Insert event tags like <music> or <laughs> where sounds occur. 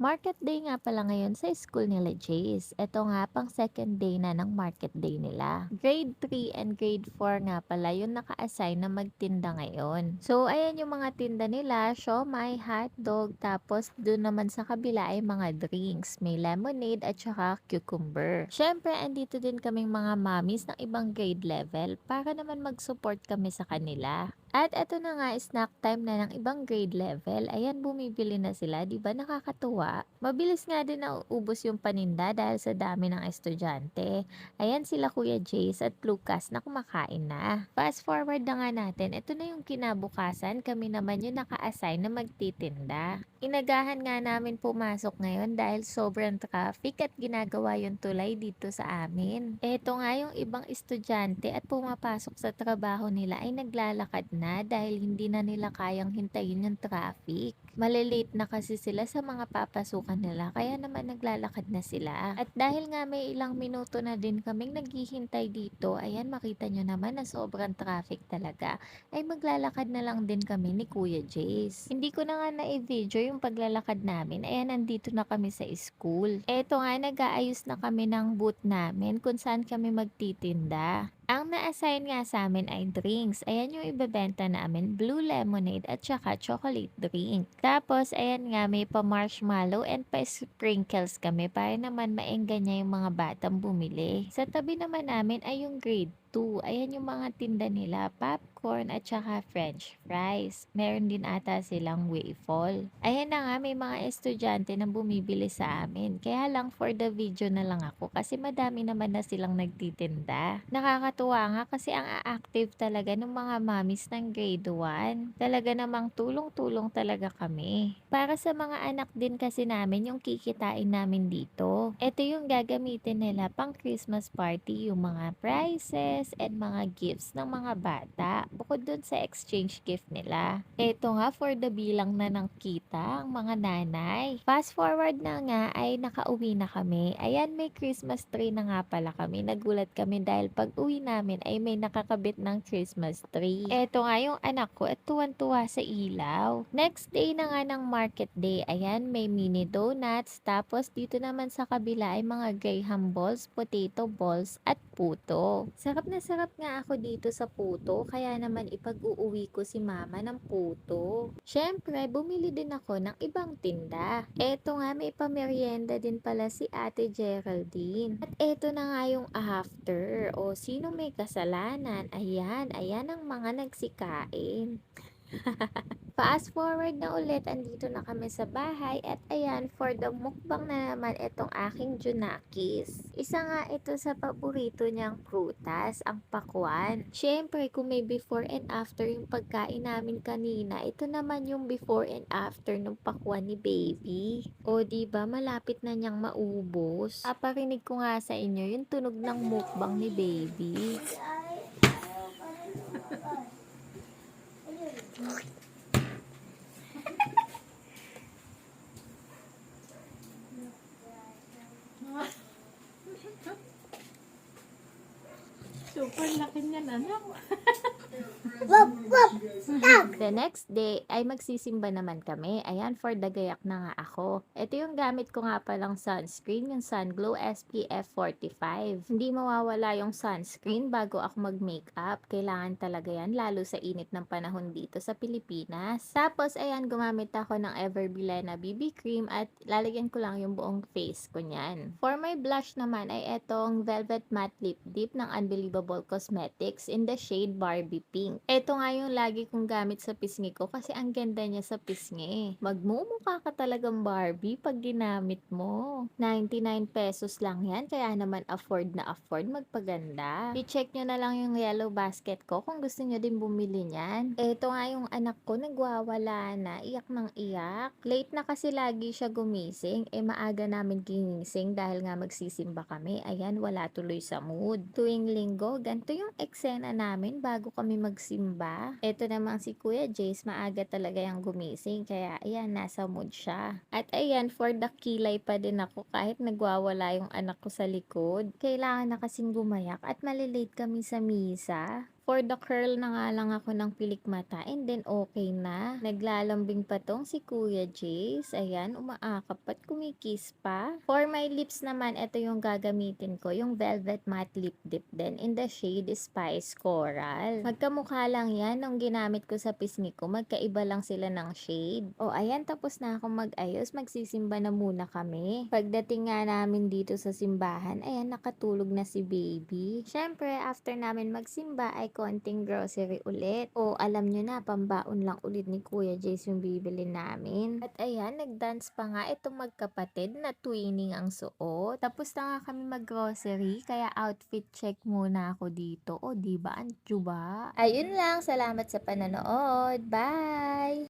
Market day nga pala ngayon sa school nila Jace. Ito nga pang second day na ng market day nila. Grade 3 and grade 4 nga pala yung naka-assign na magtinda ngayon. So ayan yung mga tinda nila, siomay, hotdog, tapos doon naman sa kabila ay mga drinks. May lemonade at saka cucumber. Syempre andito din kaming mga mommies ng ibang grade level para naman mag-support kami sa kanila. At eto na nga, snack time na ng ibang grade level. Ayan, bumibili na sila. Ba nakakatuwa? Mabilis nga din nauubos yung paninda dahil sa dami ng estudyante. Ayan sila Kuya Jace at Lucas na kumakain na. Fast forward na nga natin, ito na yung kinabukasan. Kami naman yung naka-assign na magtitinda. Inagahan nga namin pumasok ngayon dahil sobrang traffic at ginagawa yung tulay dito sa amin. Eto nga yung ibang estudyante at pumapasok sa trabaho nila ay naglalakad na dahil hindi na nila kayang hintayin yung traffic. Malilate na kasi sila sa mga papasukan nila kaya naman naglalakad na sila. At dahil nga may ilang minuto na din kaming naghihintay dito, ayan makita nyo naman na sobrang traffic talaga, ay maglalakad na lang din kami ni Kuya Jace. Hindi ko na nga na-video yung paglalakad namin, ayan nandito na kami sa school. Eto nga nag-aayos na kami ng booth namin kung saan kami magtitinda. Ang na-assign nga sa amin ay drinks. Ayan yung ibebenta namin, blue lemonade at saka chocolate drink. Tapos, ayan nga, may pa-marshmallow and pa-sprinkles kami para naman maengganya yung mga batang bumili. Sa tabi naman namin ay yung grade 2. Ayan yung mga tinda nila, popcorn at saka french fries. Meron din ata silang waffle. Ayan na nga, may mga estudyante na bumibili sa amin. Kaya lang for the video na lang ako kasi madami naman na silang nagtitinda. Nakakatuwa nga kasi ang active talaga ng mga mamis ng grade 1. Talaga namang tulong-tulong talaga kami. Para sa mga anak din kasi namin yung kikitain namin dito. Ito yung gagamitin nila pang Christmas party, yung mga prizes, and mga gifts ng mga bata bukod dun sa exchange gift nila. Ito nga for the bilang na ng kita ang mga nanay. Fast forward na nga ay nakauwi na kami. Ayan may Christmas tree na nga pala kami. Nagulat kami dahil pag uwi namin ay may nakakabit ng Christmas tree. Ito nga yung anak ko at tuwan-tuwa sa ilaw. Next day na nga ng market day. Ayan may mini donuts. Tapos dito naman sa kabila ay mga graham balls, potato balls at puto. Sarap na sarap nga ako dito sa puto, kaya naman ipag-uuwi ko si mama ng puto. Siyempre, bumili din ako ng ibang tinda. Eto nga, may pamerienda din pala si ate Geraldine. At eto na nga yung after. O, sino may kasalanan? Ayan, ayan ang mga nagsikain. <laughs> Fast forward na ulit, andito na kami sa bahay at ayan, for the mukbang na naman itong aking Junakis. Isa nga ito sa paborito niyang prutas, ang pakwan. Siyempre, kung may before and after yung pagkain namin kanina, ito naman yung before and after ng pakwan ni baby. O ba malapit na niyang maubos. Aparinig ko nga sa inyo yung tunog ng mukbang ni baby. <laughs> Super laki niyan, anak. <laughs> The next day ay magsisimba naman kami. Ayan, for the gayak na nga ako. Ito yung gamit ko nga palang sunscreen, yung Sunglow SPF 45. Hindi mawawala yung sunscreen bago ako mag-makeup. Kailangan talaga yan, lalo sa init ng panahon dito sa Pilipinas. Tapos, ayan, gumamit ako ng Everbila na BB cream at lalagyan ko lang yung buong face ko niyan. For my blush naman ay etong Velvet Matte Lip Dip ng Unbelievable Cosmetics in the shade Barbie Pink. Ito nga yung lagi kong gamit sa pisngi ko kasi ang ganda niya sa pisngi. Magmumukha ka talagang Barbie pag ginamit mo. 99 pesos lang yan kaya naman afford na afford magpaganda. I-check nyo na lang yung yellow basket ko kung gusto nyo din bumili niyan. Ito nga yung anak ko nagwawala na, iyak ng iyak. Late na kasi lagi siya gumising, eh maaga namin ginising dahil nga magsisimba kami. Ayan, wala tuloy sa mood. Tuwing linggo, ganito yung eksena namin bago kami magsimba. Ito naman si Kuya Jace, maaga talaga yung gumising. Kaya ayan, nasa mood siya. At ayan, for the kilay pa din ako kahit nagwawala yung anak ko sa likod. Kailangan na kasing gumayak at malilate kami sa misa. For the curl na nga lang ako ng pilik mata and then okay na. Naglalambing pa tong si Kuya Jace. Ayan, umaakap at kumikis pa. For my lips naman, ito yung gagamitin ko. Yung Velvet Matte Lip Dip din in the shade Spice Coral. Magkamukha lang yan nung ginamit ko sa pisngi ko. Magkaiba lang sila ng shade. O ayan, tapos na akong mag-ayos. Magsisimba na muna kami. Pagdating nga namin dito sa simbahan, ayan, nakatulog na si baby. Syempre, after namin magsimba ay konting grocery ulit. O alam nyo na, pambaon lang ulit ni Kuya Jace yung bibili namin. At ayan, nagdance pa nga itong magkapatid na twinning ang suot. Tapos na nga kami mag-grocery, kaya outfit check muna ako dito. O, di ba? Ang tsuba. Ayun lang, salamat sa panonood. Bye!